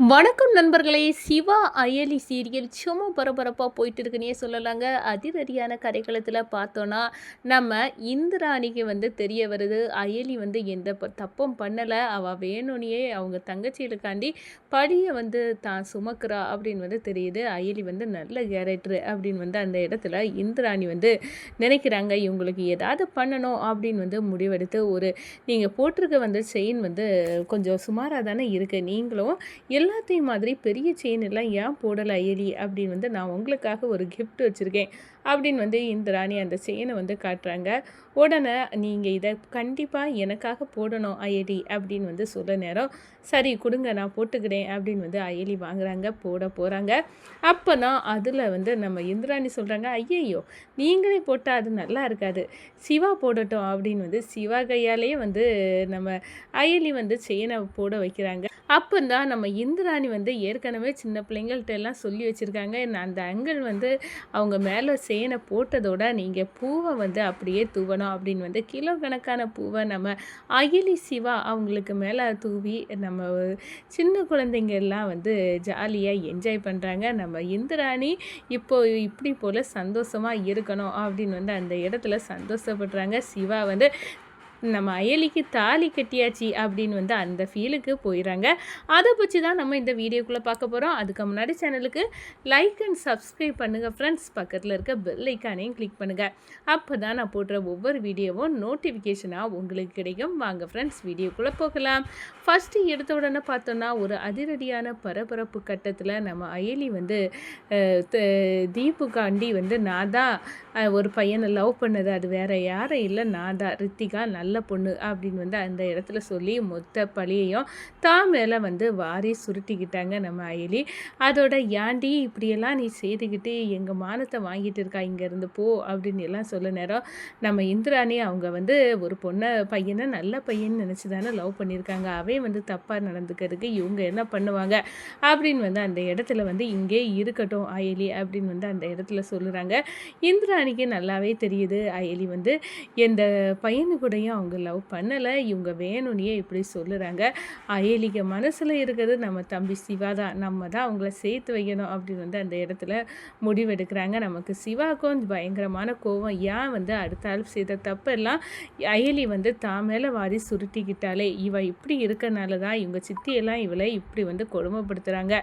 வணக்கம் நண்பர்களே. சிவா அயலி சீரியல் சும்மா பரபரப்பாக போயிட்டு இருக்குன்னே சொல்லலாங்க. அதிரடியான கரைக்களத்தில் பார்த்தோன்னா நம்ம இந்திராணிக்கு வந்து தெரிய வருது. அயலி வந்து எந்த தப்பும் பண்ணலை. அவள் வேணும்னே அவங்க தங்கச்சியிலுக்காண்டி படியை வந்து தான் சுமக்கிறா அப்படின்னு வந்து தெரியுது. அயலி வந்து நல்ல கேரக்டர் அப்படின்னு வந்து அந்த இடத்துல இந்திராணி வந்து நினைக்கிறாங்க. இவங்களுக்கு ஏதாவது பண்ணணும் அப்படின்னு வந்து முடிவெடுத்து ஒரு நீங்கள் போட்டிருக்க வந்து செயின் வந்து கொஞ்சம் சுமாராக தானே இருக்குது நீங்களும் எல்லாத்தையும் மாதிரி பெரிய செயின் எல்லாம் ஏன் போடலை அயலி அப்படின்னு வந்து நான் உங்களுக்காக ஒரு கிஃப்ட் வச்சுருக்கேன். அப்படின்னு வந்து இந்திராணி அந்த செயினை வந்து காட்டுறாங்க. உடனே நீங்கள் இதை கண்டிப்பாக எனக்காக போடணும் அயலி அப்படின்னு வந்து சொல்ல நேரம் சரி கொடுங்க நான் போட்டுக்கிறேன் அப்படின்னு வந்து அயலி வாங்குறாங்க போட போகிறாங்க அப்போ தான் அதில் வந்து நம்ம இந்திராணி சொல்கிறாங்க ஐயையோ நீங்களே போட்டால் அது நல்லா இருக்காது. சிவா போடட்டும் அப்படின்னு வந்து சிவா கையாலேயே வந்து நம்ம அயலி வந்து செயினை போட வைக்கிறாங்க. அப்போ தான் நம்ம இந்திராணி வந்து ஏற்கனவே சின்ன பிள்ளைங்கள்ட்ட எல்லாம் சொல்லி வச்சுருக்காங்க. அந்த அங்கிள் வந்து அவங்க மேலே சேனை போட்டதோட நீங்கள் பூவை வந்து அப்படியே தூவணும் அப்படின்னு வந்து கிலோ கணக்கான பூவை நம்ம அகிலி சிவா அவங்களுக்கு மேலே தூவி நம்ம சின்ன குழந்தைங்க எல்லாம் வந்து ஜாலியாக என்ஜாய் பண்ணுறாங்க நம்ம இந்திராணி இப்போ இப்படி போல் சந்தோஷமாக இருக்கணும் அப்படின்னு வந்து அந்த இடத்துல சந்தோஷப்படுறாங்க. சிவா வந்து நம்ம அயலிக்கு தாலி கட்டியாச்சு அப்படின்னு வந்து அந்த ஃபீலுக்கு போயிடுறாங்க. அதை பற்றி தான் நம்ம இந்த வீடியோக்குள்ளே பார்க்க போகிறோம் அதுக்கு முன்னாடி சேனலுக்கு லைக் அண்ட் சப்ஸ்கிரைப் பண்ணுங்கள் ஃப்ரெண்ட்ஸ் பக்கத்தில் இருக்க பெல் ஐக்கானையும் கிளிக் பண்ணுங்கள் அப்போ தான் நான் போடுற ஒவ்வொரு வீடியோவும் நோட்டிஃபிகேஷனாக உங்களுக்கு கிடைக்கும். வாங்க ஃப்ரெண்ட்ஸ் வீடியோக்குள்ளே போகலாம். ஃபஸ்ட்டு எடுத்த உடனே பார்த்தோன்னா ஒரு அதிரடியான பரபரப்பு கட்டத்தில் நம்ம அயலி வந்து அஹ், த- வந்து நான் தான் ஒரு பையனை லவ் பண்ணது. அது வேற யாரும் இல்லை. நான் தான் ரித்திகா நல்ல நல்ல பொண்ணு அப்படின்னு வந்து அந்த இடத்துல சொல்லி மொத்த பழியையும் தான் மேலே வந்து வாரி சுருட்டிக்கிட்டாங்க நம்ம அயலி. அதோட ஏண்டி இப்படியெல்லாம் நீ செய்துக்கிட்டு எங்கள் மானத்தை வாங்கிட்டு இருக்கா? இங்கேருந்து போ அப்படின்னு எல்லாம் சொல்ல நேரம் நம்ம இந்திராணி அவங்க வந்து ஒரு பொண்ணை பையனை நல்ல பையன் நினச்சி தானே லவ் பண்ணியிருக்காங்க. அவன் வந்து தப்பாக நடந்துக்கிறதுக்கு இவங்க என்ன பண்ணுவாங்க அப்படின்னு வந்து அந்த இடத்துல வந்து இங்கே இருக்கட்டும் அயலி அப்படின்னு வந்து அந்த இடத்துல சொல்லுறாங்க. இந்திராணிக்கு நல்லாவே தெரியுது. அயலி வந்து எந்த பையனு கூடயும் அவங்க லவ் பண்ணலை இவங்க வேணும்னே இப்படி சொல்லுறாங்க. அயலிக்கு மனசில் இருக்கிறது நம்ம தம்பி சிவா தான் நம்ம தான் அவங்கள சேர்த்து வைக்கணும் அப்படின்னு வந்து அந்த இடத்துல முடிவெடுக்கிறாங்க. நமக்கு சிவாக்கும் பயங்கரமான கோவம் ஏன் வந்து அடுத்த ஆள் செய்த தப்பெல்லாம் அயலி வந்து தான் மேலே வாரி சுருட்டிக்கிட்டாலே இவ இப்படி இருக்கனால தான் இவங்க சித்தியெல்லாம் இவளை இப்படி வந்து கொடுமைப்படுத்துகிறாங்க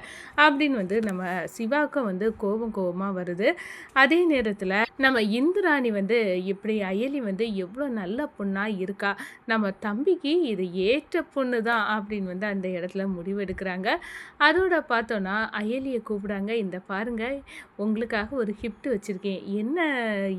அப்படின்னு வந்து நம்ம சிவாக்கும் வந்து கோபம் கோபமாக வருது. அதே நேரத்தில் நம்ம இந்திராணி வந்து இப்படி அயலி வந்து எவ்வளோ நல்ல பொண்ணாக இருக்கா? நம்ம தம்பிக்கு இது ஏற்ற பொண்ணு தான் அப்படின்னு வந்து அந்த இடத்துல முடிவெடுக்கிறாங்க. அதோட பார்த்தோன்னா அயலியை கூப்பிடாங்க இந்த பாருங்க உங்களுக்காக ஒரு gift வச்சுருக்கேன். என்ன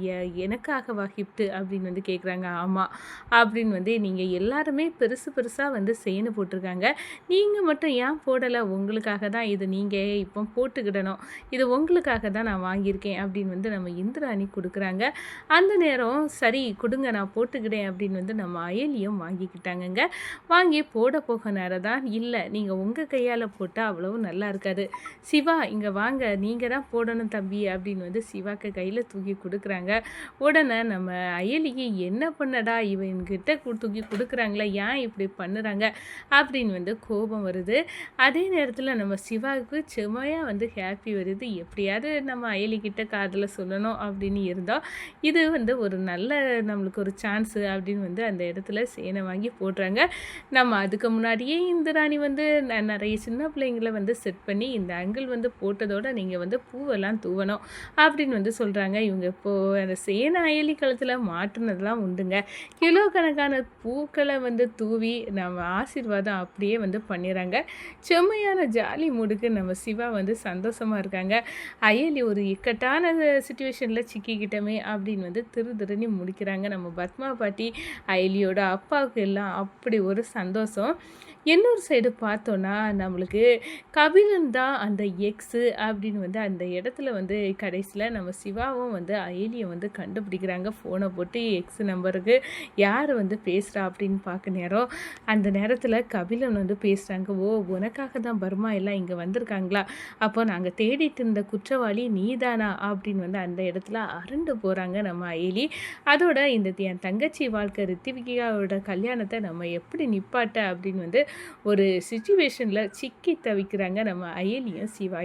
எ- எனக்காகவா gift? அப்படின்னு வந்து கேட்குறாங்க ஆமாம் அப்படின்னு வந்து நீங்கள் எல்லாருமே பெருசு பெருசாக வந்து சேனு போட்டிருக்காங்க. நீங்கள் மட்டும் ஏன் போடலை? உங்களுக்காக தான் இது நீங்கள் இப்போ போட்டுக்கிடணும். இது உங்களுக்காக தான் நான் வாங்கியிருக்கேன் அப்படின்னு வந்து நம்ம இந்திராணி கொடுக்குறாங்க. அந்த நேரம் சரி கொடுங்க நான் போட்டுக்கிட்டேன் அப்படின்னு வந்து நம்ம அயலியும் வாங்கிக்கிட்டாங்கங்க. வாங்கி போட போக நேரம் தான் இல்லை நீங்கள் உங்கள் கையால் போட்டால் அவ்வளவு நல்லா இருக்காது. சிவா இங்கே வாங்க நீங்கள் தான் போடணும் தம்பி அப்படின்னு வந்து சிவாக்கு கையில் தூக்கி கொடுக்குறாங்க. உடனே நம்ம அயலிக்கு என்ன பண்ணடா இவன்கிட்ட கு- தூக்கி கொடுக்குறாங்களே ஏன் இப்படி பண்ணுறாங்க? அப்படின்னு வந்து கோபம் வருது. அதே நேரத்தில் நம்ம சிவாவுக்கு செமையாக வந்து ஹாப்பி வருது. எப்படியாவது நம்ம அயலிக்கிட்ட காதில் சொல்லணும் அப்படின்னு இருந்தோம். இது வந்து ஒரு நல்ல நம்மளுக்கு ஒரு சான்ஸு அப்படின்னு வந்து அந்த இடத்துல சேனை வாங்கி போடுறாங்க. நம்ம அதுக்கு முன்னாடியே இந்த ராணி வந்து ந- நிறைய சின்ன பிள்ளைங்களை வந்து செட் பண்ணி இந்த அங்கிள் வந்து போட்டதோட நீங்கள் வந்து பூவெல்லாம் தூவணும் அப்படின்னு வந்து சொல்கிறாங்க இவங்க இப்போது அந்த சேனை அயலி காலத்தில் மாட்டுனதெல்லாம் உண்டுங்க. கிலோ கணக்கான பூக்களை வந்து தூவி நம்ம ஆசீர்வாதம் அப்படியே வந்து பண்ணிடுறாங்க. செம்மையான ஜாலி மூடுக்கு நம்ம சிவா வந்து சந்தோஷமாக இருக்காங்க. அயலி ஒரு இக்கட்டான சுச்சுவேஷனில் சிக்கிக்கிட்டோமே அப்படின்னு வந்து திரு திருன்னு முடிக்கிறாங்க. நம்ம பத்மா பாட்டி ஐலியோட அப்பாவுக்கு எல்லாம் அப்படி ஒரு சந்தோஷம். இன்னொரு சைடு பார்த்தோன்னா நம்மளுக்கு கபிலன் தான் அந்த எக்ஸு அப்படின்னு வந்து அந்த இடத்துல வந்து கடைசியில் நம்ம சிவாவும் வந்து அயலியை வந்து கண்டுபிடிக்கிறாங்க. ஃபோனை போட்டு எக்ஸ் நம்பருக்கு யார் வந்து பேசுகிறா அப்படின்னு பார்க்க நேரம். அந்த நேரத்தில் கபிலன் வந்து பேசுகிறாங்க ஓ உனக்காக தான் பர்மா எல்லாம் இங்கே வந்திருக்காங்களா? அப்போ நாங்கள் தேடிட்டு இருந்த குற்றவாளி நீதானா? அப்படின்னு வந்து அந்த இடத்துல அரண்டு போகிறாங்க நம்ம அயலி. அதோட இந்த என் தங்கச்சி வாழ்க்கை ரித்திவிகாவோட கல்யாணத்தை நம்ம எப்படி நிப்பாட்ட? அப்படின்னு வந்து ஒரு சுச்சுவேஷனில் சிக்கி தவிக்கிறாங்க நம்ம அயலியும் சிவா